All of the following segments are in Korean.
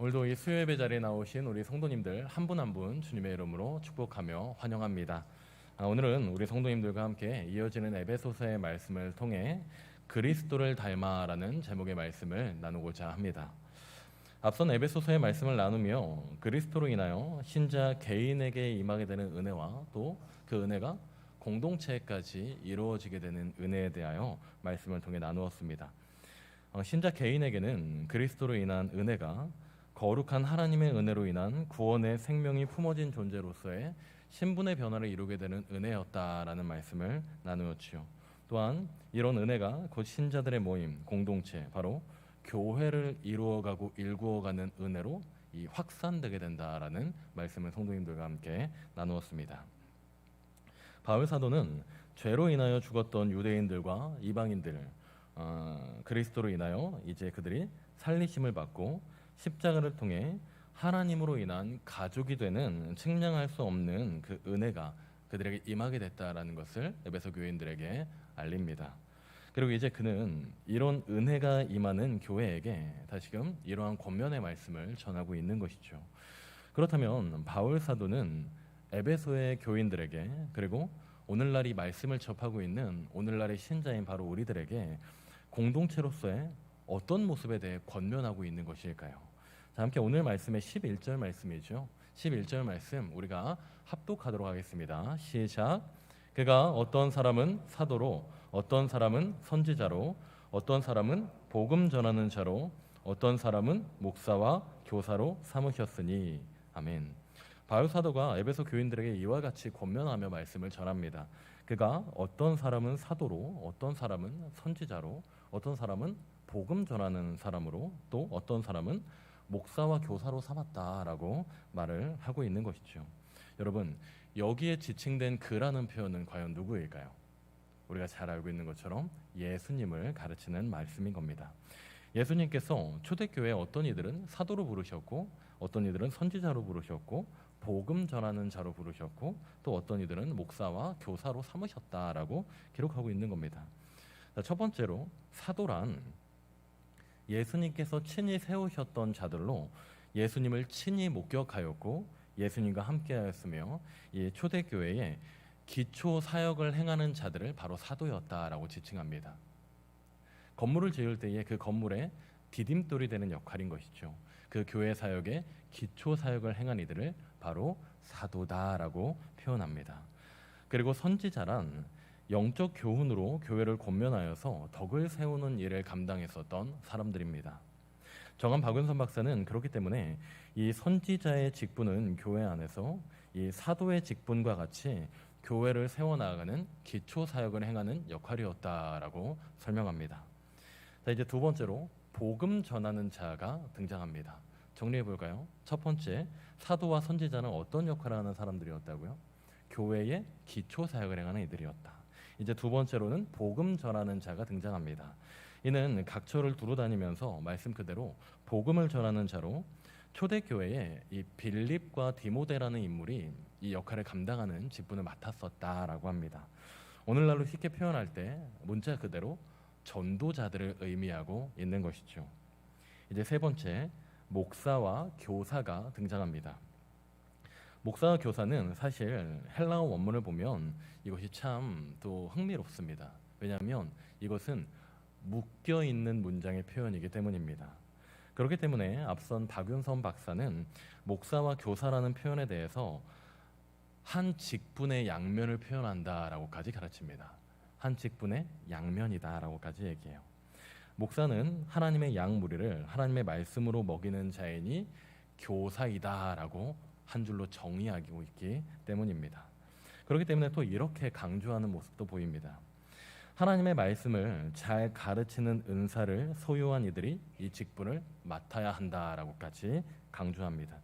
오늘도 이 수요 예배 자리에 나오신 우리 성도님들 한분 한 분 주님의 이름으로 축복하며 환영합니다. 아, 오늘은 우리 성도님들과 함께 이어지는 에베소서의 말씀을 통해 그리스도를 닮아라는 제목의 말씀을 나누고자 합니다. 앞선 에베소서의 말씀을 나누며 그리스도로 인하여 신자 개인에게 임하게 되는 은혜와 또 그 은혜가 공동체까지 이루어지게 되는 은혜에 대하여 말씀을 통해 나누었습니다. 어, 신자 개인에게는 그리스도로 인한 은혜가 거룩한 하나님의 은혜로 인한 구원의 생명이 품어진 존재로서의 신분의 변화를 이루게 되는 은혜였다라는 말씀을 나누었지요. 또한 이런 은혜가 곧 신자들의 모임, 공동체, 바로 교회를 이루어가고 일구어가는 은혜로 이 확산되게 된다라는 말씀을 성도님들과 함께 나누었습니다. 바울 사도는 죄로 인하여 죽었던 유대인들과 이방인들 어, 그리스도로 인하여 이제 그들이 살리심을 받고 십자가를 통해 하나님으로 인한 가족이 되는 측량할 수 없는 그 은혜가 그들에게 임하게 됐다라는 것을 에베소 교인들에게 알립니다. 그리고 이제 그는 이런 은혜가 임하는 교회에게 다시금 이러한 권면의 말씀을 전하고 있는 것이죠. 그렇다면 바울 사도는 에베소의 교인들에게 그리고 오늘날 이 말씀을 접하고 있는 오늘날의 신자인 바로 우리들에게 공동체로서의 어떤 모습에 대해 권면하고 있는 것일까요? 자, 함께 오늘 말씀의 11절 말씀이죠. 11절 말씀 우리가 합독하도록 하겠습니다. 시작. 그가 어떤 사람은 사도로, 어떤 사람은 선지자로, 어떤 사람은 복음 전하는 자로, 어떤 사람은 목사와 교사로 삼으셨으니 아멘. 바울 사도가 에베소 교인들에게 이와 같이 권면하며 말씀을 전합니다. 그가 어떤 사람은 사도로, 어떤 사람은 선지자로, 어떤 사람은 복음 전하는 사람으로, 또 어떤 사람은 목사와 교사로 삼았다라고 말을 하고 있는 것이죠. 여러분, 여기에 지칭된 그라는 표현은 과연 누구일까요? 우리가 잘 알고 있는 것처럼 예수님을 가르치는 말씀인 겁니다. 예수님께서 초대교회 어떤 이들은 사도로 부르셨고 어떤 이들은 선지자로 부르셨고 복음 전하는 자로 부르셨고 또 어떤 이들은 목사와 교사로 삼으셨다라고 기록하고 있는 겁니다. 자, 첫 번째로 사도란 예수님께서 친히 세우셨던 자들로 예수님을 친히 목격하였고 예수님과 함께하였으며 이 초대교회에 기초 사역을 행하는 자들을 바로 사도였다라고 지칭합니다. 건물을 지을 때에 그 건물에 디딤돌이 되는 역할인 것이죠. 그 교회 사역에 기초 사역을 행한 이들을 바로 사도다라고 표현합니다. 그리고 선지자란 영적 교훈으로 교회를 권면하여서 덕을 세우는 일을 감당했었던 사람들입니다. 정한 박은선 박사는 그렇기 때문에 이 선지자의 직분은 교회 안에서 이 사도의 직분과 같이 교회를 세워나가는 기초 사역을 행하는 역할이었다라고 설명합니다. 자 이제 두 번째로 복음 전하는 자가 등장합니다. 정리해 볼까요? 첫 번째 사도와 선지자는 어떤 역할을 하는 사람들이었다고요? 교회의 기초 사역을 행하는 이들이었다. 이제 두 번째로는 복음 전하는 자가 등장합니다. 이는 각처를 두루 다니면서 말씀 그대로 복음을 전하는 자로 초대교회에 이 빌립과 디모데라는 인물이 이 역할을 감당하는 직분을 맡았었다라고 합니다. 오늘날로 쉽게 표현할 때 문자 그대로 전도자들을 의미하고 있는 것이죠. 이제 세 번째 목사와 교사가 등장합니다. 목사와 교사는 사실 헬라어 원문을 보면 이것이 참 또 흥미롭습니다. 왜냐하면 이것은 묶여 있는 문장의 표현이기 때문입니다. 그렇기 때문에 앞선 박윤선 박사는 목사와 교사라는 표현에 대해서 한 직분의 양면을 표현한다라고까지 가르칩니다. 한 직분의 양면이다라고까지 얘기해요. 목사는 하나님의 양 무리를 하나님의 말씀으로 먹이는 자이니 교사이다라고 한 줄로 정의하고 있기 때문입니다. 그렇기 때문에 또 이렇게 강조하는 모습도 보입니다. 하나님의 말씀을 잘 가르치는 은사를 소유한 이들이 이 직분을 맡아야 한다라고까지 강조합니다.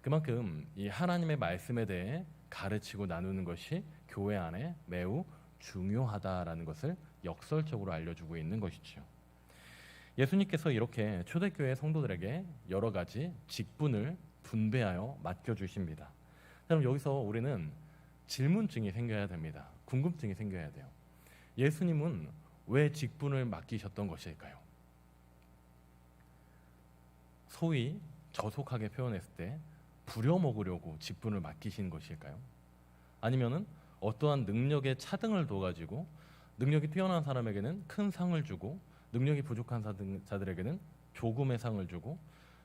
그만큼 이 하나님의 말씀에 대해 가르치고 나누는 것이 교회 안에 매우 중요하다라는 것을 역설적으로 알려주고 있는 것이죠. 예수님께서 이렇게 초대교회 성도들에게 여러 가지 직분을 분배하여 맡겨 주십니다. 그럼 여기서 우리는 질문증이 생겨야 됩니다. 궁금증이 생겨야 돼요. 예수님은 왜 직분을 맡기셨던 것일까요? 소위 저속하게 표현했을 때 부려먹으려고 직분을 맡기신 것일까요? 아니면은 어떠한 능력의 차등을 둬가지고 능력이 뛰어난 사람에게는 큰 상을 주고 능력이 부족한 자들에게는 조금의 상을 주고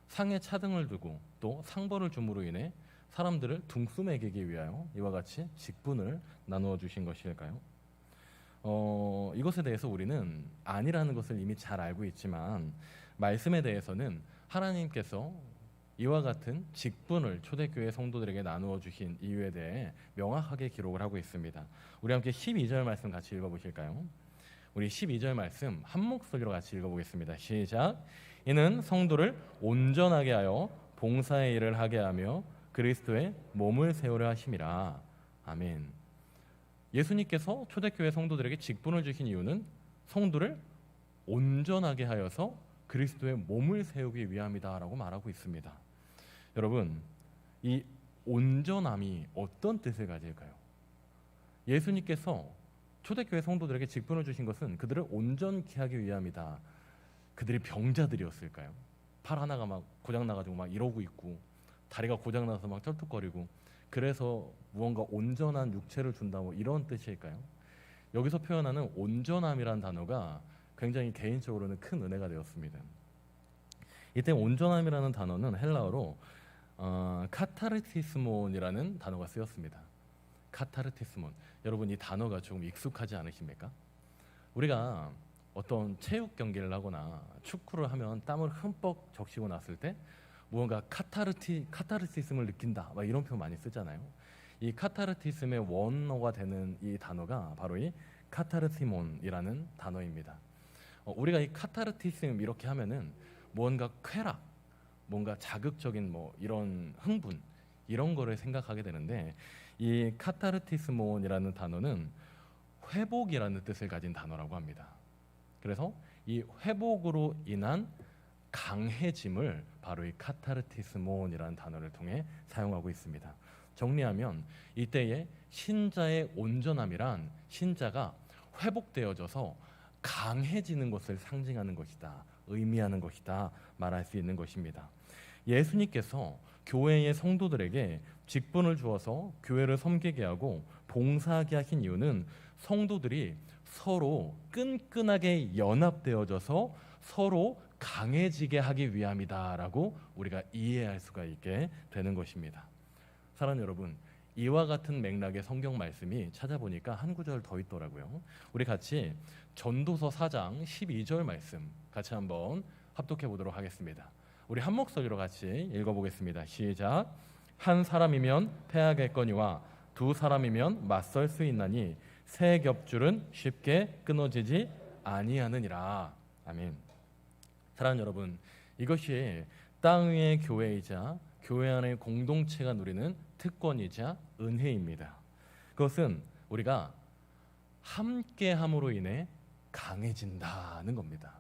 상의 차등을 두고 또 상벌을 줌으로 인해 사람들을 둥수 매기기 위하여 이와 같이 직분을 나누어 주신 것일까요? 어, 이것에 대해서 우리는 아니라는 것을 이미 잘 알고 있지만 말씀에 대해서는 하나님께서 이와 같은 직분을 초대교회 성도들에게 나누어 주신 이유에 대해 명확하게 기록을 하고 있습니다. 우리 함께 12절 말씀 같이 읽어 보실까요? 우리 12절 말씀 한 목소리로 같이 읽어 보겠습니다. 시작. 이는 성도를 온전하게 하여 봉사의 일을 하게 하며 그리스도의 몸을 세우려 하심이라. 아멘. 예수님께서 초대교회 성도들에게 직분을 주신 이유는 성도를 온전하게 하여서 그리스도의 몸을 세우기 위함이다라고 말하고 있습니다. 여러분, 이 온전함이 어떤 뜻을 가질까요? 예수님께서 초대교회 성도들에게 직분을 주신 것은 그들을 온전케 하기 위함이다. 그들이 병자들이었을까요? 팔 하나가 막 고장 나가지고 막 이러고 있고 다리가 고장 나서 막 쩔뚝거리고 그래서 무언가 온전한 육체를 준다 뭐 이런 뜻일까요? 여기서 표현하는 온전함이란 단어가 굉장히 개인적으로는 큰 은혜가 되었습니다. 이때 온전함이라는 단어는 헬라어로 어, 카타르티스몬이라는 단어가 쓰였습니다. 카타르티스몬. 여러분 이 단어가 조금 익숙하지 않으십니까? 우리가 어떤 체육 경기를 하거나 축구를 하면 땀을 흠뻑 적시고 났을 때 무언가 카타르티 카타르티즘을 느낀다. 막 이런 표현 많이 쓰잖아요. 이 카타르티즘의 원어가 되는 이 단어가 바로 이 카타르티몬이라는 단어입니다. 어, 우리가 이 카타르티즘 이렇게 하면은 뭔가 쾌락, 뭔가 자극적인 뭐 이런 흥분 이런 거를 생각하게 되는데 이 카타르티스몬이라는 단어는 회복이라는 뜻을 가진 단어라고 합니다. 그래서 이 회복으로 인한 강해짐을 바로 이 카타르티스몬이라는 단어를 통해 사용하고 있습니다. 정리하면 이때의 신자의 온전함이란 신자가 회복되어져서 강해지는 것을 상징하는 것이다. 의미하는 것이다. 말할 수 있는 것입니다. 예수님께서 교회의 성도들에게 직분을 주어서 교회를 섬기게 하고 봉사하게 하신 이유는 성도들이 서로 끈끈하게 연합되어져서 서로 강해지게 하기 위함이다라고 우리가 이해할 수가 있게 되는 것입니다. 사랑하는 여러분, 이와 같은 맥락의 성경 말씀이 찾아보니까 한 구절 더 있더라고요. 우리 같이 전도서 4장 12절 말씀 같이 한번 합독해 보도록 하겠습니다. 우리 한 목소리로 같이 읽어 보겠습니다. 시작. 한 사람이면 패하겠거니와 두 사람이면 맞설 수 있나니 새 겹줄은 쉽게 끊어지지 아니하느니라. 아멘. 사랑하는 여러분, 이것이 땅 위의 교회이자 교회 안의 공동체가 누리는 특권이자 은혜입니다. 그것은 우리가 함께함으로 인해 강해진다는 겁니다.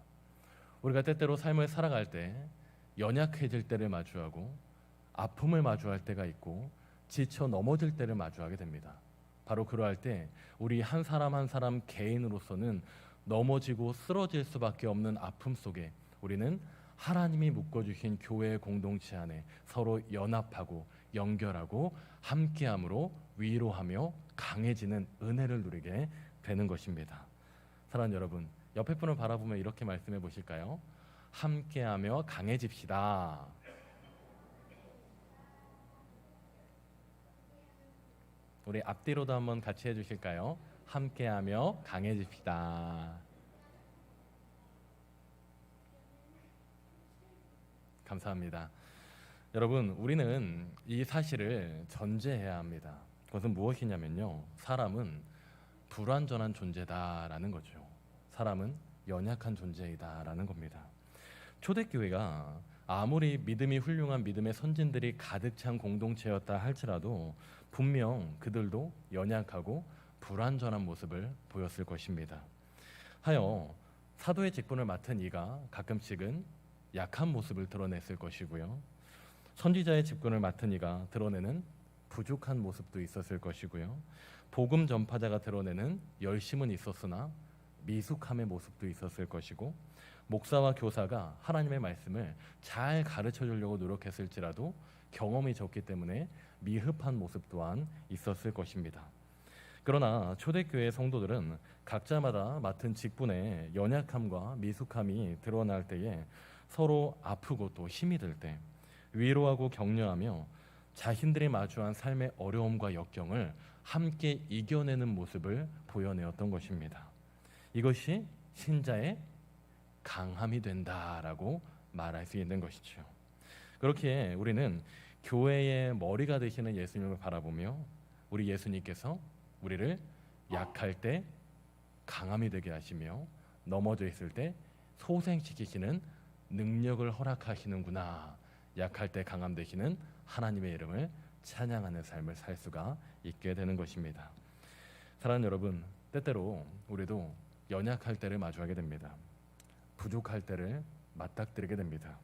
우리가 때때로 삶을 살아갈 때 연약해질 때를 마주하고 아픔을 마주할 때가 있고 지쳐 넘어질 때를 마주하게 됩니다. 바로 그러할 때 우리 한 사람 한 사람 개인으로서는 넘어지고 쓰러질 수밖에 없는 아픔 속에 우리는 하나님이 묶어주신 교회 공동체 안에 서로 연합하고 연결하고 함께함으로 위로하며 강해지는 은혜를 누리게 되는 것입니다. 사랑하는 여러분, 옆에 분을 바라보며 이렇게 말씀해 보실까요? 함께하며 강해집시다. 우리 앞뒤로도 한번 같이 해주실까요? 함께하며 강해집시다. 감사합니다. 여러분, 우리는 이 사실을 전제해야 합니다. 그것은 무엇이냐면요. 사람은 불완전한 존재다라는 거죠. 사람은 연약한 존재이다라는 겁니다. 초대교회가 아무리 믿음이 훌륭한 믿음의 선진들이 가득 찬 공동체였다 할지라도 분명 그들도 연약하고 불완전한 모습을 보였을 것입니다. 하여 사도의 직분을 맡은 이가 가끔씩은 약한 모습을 드러냈을 것이고요. 선지자의 직분을 맡은 이가 드러내는 부족한 모습도 있었을 것이고요. 복음 전파자가 드러내는 열심은 있었으나 미숙함의 모습도 있었을 것이고 목사와 교사가 하나님의 말씀을 잘 가르쳐 주려고 노력했을지라도 경험이 적기 때문에 미흡한 모습 또한 있었을 것입니다. 그러나 초대교회 성도들은 각자마다 맡은 직분의 연약함과 미숙함이 드러날 때에 서로 아프고 또 힘이 들 때 위로하고 격려하며 자신들이 마주한 삶의 어려움과 역경을 함께 이겨내는 모습을 보여내었던 것입니다. 이것이 신자의 강함이 된다라고 말할 수 있는 것이죠. 그렇기에 우리는 교회의 머리가 되시는 예수님을 바라보며 우리 예수님께서 우리를 약할 때 강함이 되게 하시며 넘어져 있을 때 소생시키시는 능력을 허락하시는구나. 약할 때 강함 되시는 하나님의 이름을 찬양하는 삶을 살 수가 있게 되는 것입니다. 사랑하는 여러분, 때때로 우리도 연약할 때를 마주하게 됩니다. 부족할 때를 맞닥뜨리게 됩니다.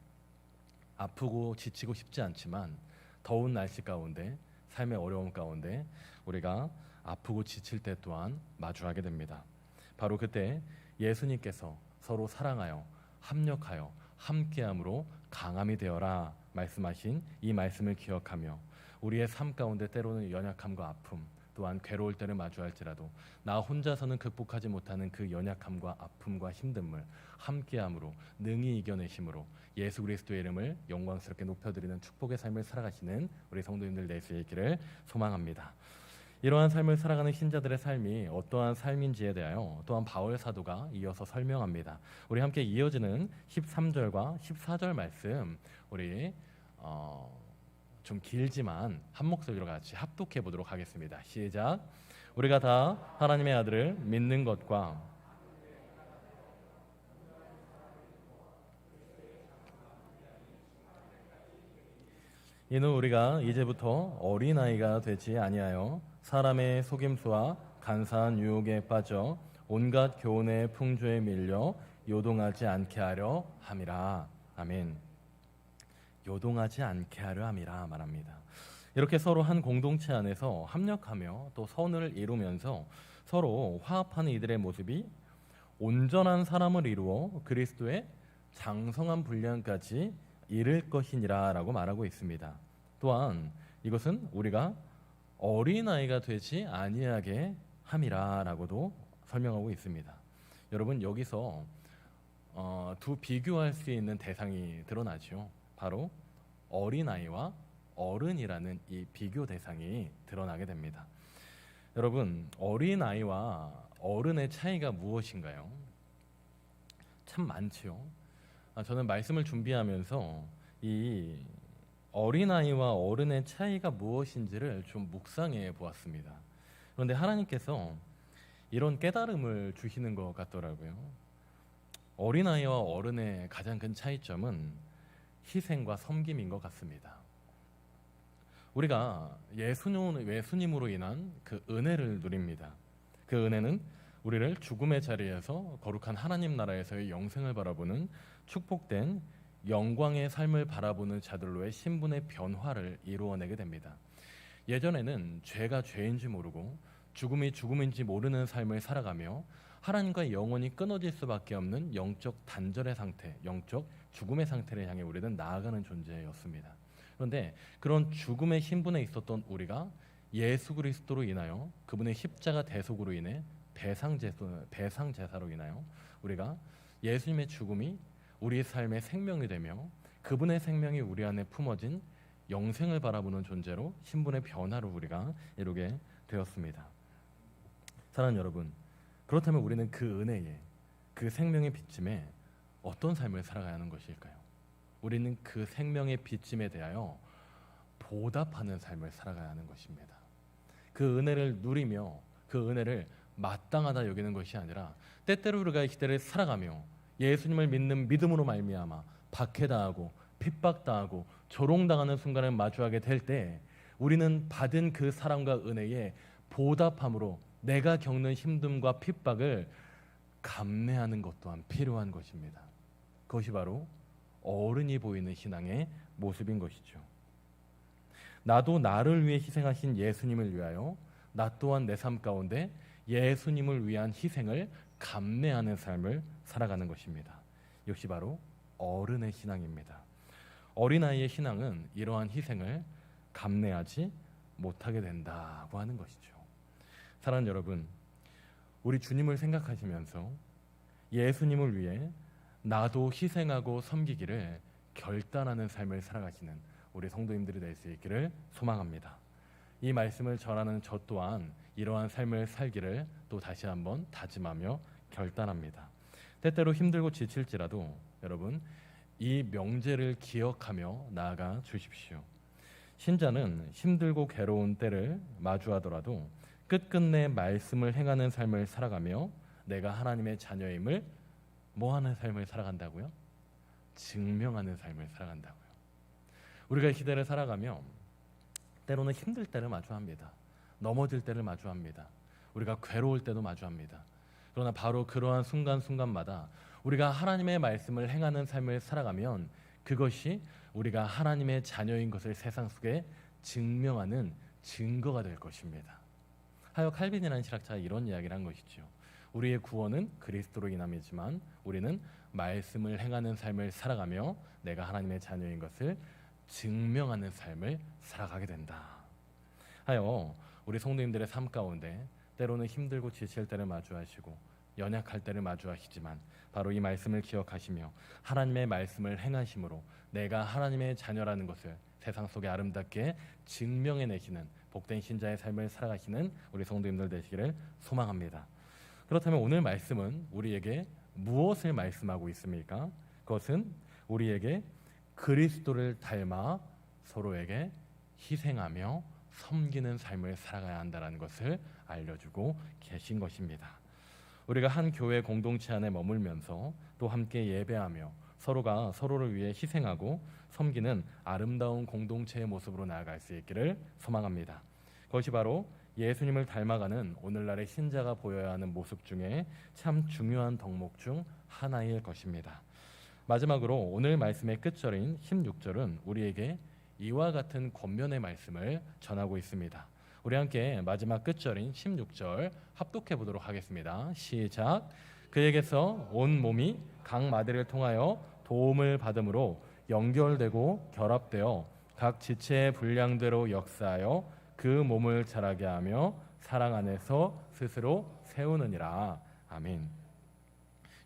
아프고 지치고 싶지 않지만 더운 날씨 가운데 삶의 어려움 가운데 우리가 아프고 지칠 때 또한 마주하게 됩니다. 바로 그때 예수님께서 서로 사랑하여 합력하여 함께함으로 강함이 되어라 말씀하신 이 말씀을 기억하며 우리의 삶 가운데 때로는 연약함과 아픔 또한 괴로울 때를 마주할지라도 나 혼자서는 극복하지 못하는 그 연약함과 아픔과 힘듦을 함께함으로 능히 이겨내심으로 예수 그리스도의 이름을 영광스럽게 높여드리는 축복의 삶을 살아가시는 우리 성도님들 내수 있기를 소망합니다. 이러한 삶을 살아가는 신자들의 삶이 어떠한 삶인지에 대하여 또한 바울 사도가 이어서 설명합니다. 우리 함께 이어지는 13절과 14절 말씀 우리 어, 좀 길지만 한 목소리로 같이 합독해 보도록 하겠습니다. 시작. 우리가 다 하나님의 아들을 믿는 것과 이는 우리가 이제부터 어린아이가 되지 아니하여 사람의 속임수와 간사한 유혹에 빠져 온갖 교훈의 풍조에 밀려 요동하지 않게 하려 함이라. 아멘. 요동하지 않게 하려 함이라 말합니다. 이렇게 서로 한 공동체 안에서 합력하며 또 선을 이루면서 서로 화합하는 이들의 모습이 온전한 사람을 이루어 그리스도의 장성한 분량까지 이를 것이니라라고 말하고 있습니다. 또한 이것은 우리가 어린 아이가 되지 아니하게 함이라라고도 설명하고 있습니다. 여러분 여기서 어, 두 비교할 수 있는 대상이 드러나죠. 바로 어린아이와 어른이라는 이 비교 대상이 드러나게 됩니다. 여러분 어린아이와 어른의 차이가 무엇인가요? 참 많지요. 아, 저는 말씀을 준비하면서 이 어린아이와 어른의 차이가 무엇인지를 좀 묵상해 보았습니다. 그런데 하나님께서 이런 깨달음을 주시는 것 같더라고요. 어린아이와 어른의 가장 큰 차이점은 희생과 섬김인 것 같습니다. 우리가 예수님, 예수님 으로 인한 그 은혜를 누립니다. 그 은혜는 우리를 죽음의 자리에서 거룩한 하나님 나라에서의 영생을 바라보는 축복된 영광의 삶을 바라보는 자들로의 신분의 변화를 이루어내게 됩니다. 예전에는 죄가 죄인지 모르고 죽음이 죽음인지 모르는 삶을 살아가며 하나님과 영원히 끊어질 수밖에 없는 영적 단절의 상태, 영적 죽음의 상태를 향해 우리는 나아가는 존재였습니다. 그런데 그런 죽음의 신분에 있었던 우리가 예수 그리스도로 인하여 그분의 십자가 대속으로 인해 배상 제사 제사로 인하여 우리가 예수님의 죽음이 우리의 삶의 생명이 되며 그분의 생명이 우리 안에 품어진 영생을 바라보는 존재로 신분의 변화를 우리가 이루게 되었습니다. 사랑하는 여러분, 그렇다면 우리는 그 은혜에 그 생명의 빚짐에 어떤 삶을 살아가야 하는 것일까요? 우리는 그 생명의 빚짐에 대하여 보답하는 삶을 살아가야 하는 것입니다. 그 은혜를 누리며 그 은혜를 마땅하다 여기는 것이 아니라 때때로 우리가 이 시대를 살아가며 예수님을 믿는 믿음으로 말미암아 박해당하고 핍박당하고 조롱당하는 순간을 마주하게 될 때 우리는 받은 그 사랑과 은혜에 보답함으로 내가 겪는 힘듦과 핍박을 감내하는 것 또한 필요한 것입니다. 그것이 바로 어른이 보이는 신앙의 모습인 것이죠. 나도 나를 위해 희생하신 예수님을 위하여 나 또한 내 삶 가운데 예수님을 위한 희생을 감내하는 삶을 살아가는 것입니다. 역시 바로 어른의 신앙입니다. 어린아이의 신앙은 이러한 희생을 감내하지 못하게 된다고 하는 것이죠. 사랑하는 여러분, 우리 주님을 생각하시면서 예수님을 위해 나도 희생하고 섬기기를 결단하는 삶을 살아가시는 우리 성도님들이 될 수 있기를 소망합니다. 이 말씀을 전하는 저 또한 이러한 삶을 살기를 또 다시 한번 다짐하며 결단합니다. 때때로 힘들고 지칠지라도 여러분 이 명제를 기억하며 나아가 주십시오. 신자는 힘들고 괴로운 때를 마주하더라도 끝끝내 말씀을 행하는 삶을 살아가며 내가 하나님의 자녀임을 뭐 하는 삶을 살아간다고요? 증명하는 삶을 살아간다고요. 우리가 이 시대를 살아가며 때로는 힘들 때를 마주합니다. 넘어질 때를 마주합니다. 우리가 괴로울 때도 마주합니다. 그러나 바로 그러한 순간순간마다 우리가 하나님의 말씀을 행하는 삶을 살아가면 그것이 우리가 하나님의 자녀인 것을 세상 속에 증명하는 증거가 될 것입니다. 하여 칼빈이라는 실학자가 이런 이야기를 한 것이죠. 우리의 구원은 그리스도로 인함이지만 우리는 말씀을 행하는 삶을 살아가며 내가 하나님의 자녀인 것을 증명하는 삶을 살아가게 된다. 하여 우리 성도님들의 삶 가운데 때로는 힘들고 지칠 때를 마주하시고 연약할 때를 마주하시지만 바로 이 말씀을 기억하시며 하나님의 말씀을 행하심으로 내가 하나님의 자녀라는 것을 세상 속에 아름답게 증명해내시는 복된 신자의 삶을 살아가시는 우리 성도님들 되시기를 소망합니다. 그렇다면 오늘 말씀은 우리에게 무엇을 말씀하고 있습니까? 그것은 우리에게 그리스도를 닮아 서로에게 희생하며 섬기는 삶을 살아가야 한다는 것을 알려주고 계신 것입니다. 우리가 한 교회 공동체 안에 머물면서 또 함께 예배하며 서로가 서로를 위해 희생하고 섬기는 아름다운 공동체의 모습으로 나아갈 수 있기를 소망합니다. 그것이 바로 예수님을 닮아가는 오늘날의 신자가 보여야 하는 모습 중에 참 중요한 덕목 중 하나일 것입니다. 마지막으로 오늘 말씀의 끝절인 16절은 우리에게 이와 같은 권면의 말씀을 전하고 있습니다. 우리 함께 마지막 끝절인 16절 합독해 보도록 하겠습니다. 시작. 그에게서 온 몸이 각 마디를 통하여 도움을 받음으로 연결되고 결합되어 각 지체의 분량대로 역사하여 그 몸을 자라게 하며 사랑 안에서 스스로 세우느니라. 아멘.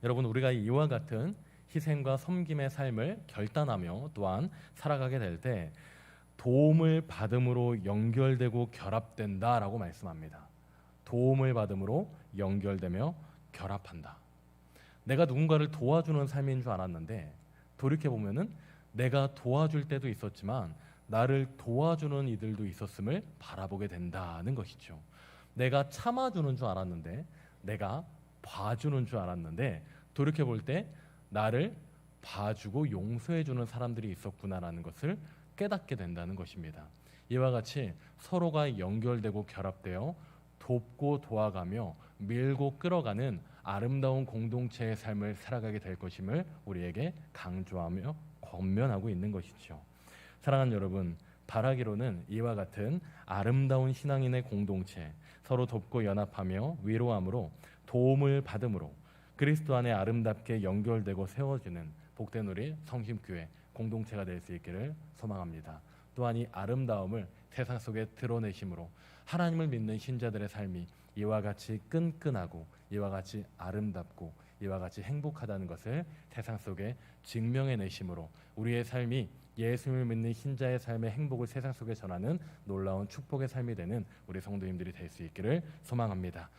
여러분 우리가 이와 같은 희생과 섬김의 삶을 결단하며 또한 살아가게 될 때 도움을 받음으로 연결되고 결합된다라고 말씀합니다. 도움을 받음으로 연결되며 결합한다. 내가 누군가를 도와주는 삶인 줄 알았는데 돌이켜 보면은 내가 도와줄 때도 있었지만 나를 도와주는 이들도 있었음을 바라보게 된다는 것이죠. 내가 참아주는 줄 알았는데 내가 봐주는 줄 알았는데 돌이켜 볼 때 나를 봐주고 용서해주는 사람들이 있었구나라는 것을 깨닫게 된다는 것입니다. 이와 같이 서로가 연결되고 결합되어 돕고 도와가며 밀고 끌어가는 아름다운 공동체의 삶을 살아가게 될 것임을 우리에게 강조하며 권면하고 있는 것이죠. 사랑하는 여러분, 바라기로는 이와 같은 아름다운 신앙인의 공동체, 서로 돕고 연합하며 위로함으로 도움을 받음으로 그리스도 안에 아름답게 연결되고 세워지는 복된 우리 성심교회 공동체가 될 수 있기를 소망합니다. 또한 이 아름다움을 세상 속에 드러내심으로 하나님을 믿는 신자들의 삶이 이와 같이 끈끈하고 이와 같이 아름답고 이와 같이 행복하다는 것을 세상 속에 증명해 내심으로 우리의 삶이 예수님을 믿는 신자의 삶의 행복을 세상 속에 전하는 놀라운 축복의 삶이 되는 우리 성도님들이 될 수 있기를 소망합니다.